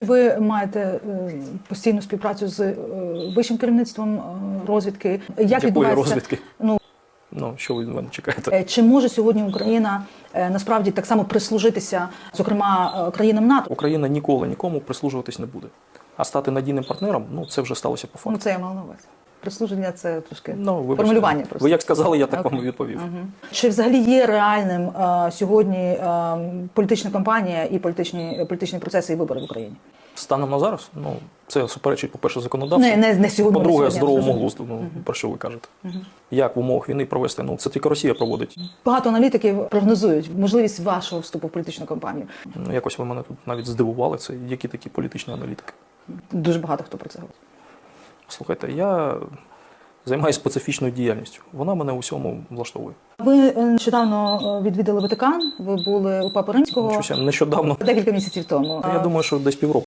Ви маєте е, постійну співпрацю з е, вищим керівництвом е, розвідки. Як відбувається розвідки? Ну Ну, що ви від мене чекаєте? чи може сьогодні Україна насправді так само прислужитися, зокрема країнам НАТО? Україна ніколи нікому прислужуватись не буде. А стати надійним партнером, ну це вже сталося по Ну це я мала на увазі. Прислуження це трошки Ну, вибачте. формулювання. Просто Ви як сказали, я так Окей. вам і відповів. Мгм. Чи взагалі є реальним е, сьогодні е, політична кампанія і політичні політичні процеси і вибори в Україні? Станом на зараз, ну це суперечить, по-перше, законодавству. Не, не, не сьогодні. По-друге, здоровому глузду. Ну про що ви кажете? Як в умовах війни провести? Ну це тільки Росія проводить. Багато аналітиків прогнозують можливість вашого вступу в політичну кампанію. Ну якось ви мене тут навіть здивували. Це які такі політичні аналітики. Дуже багато хто про це говорить. Слухайте, я займаюся специфічною діяльністю. Вона мене у всьому влаштовує. Ви е, нещодавно е, відвідали Ватикан. Ви були у Папи Римського нещодавно. декілька місяців тому. Я думаю, що десь півроку.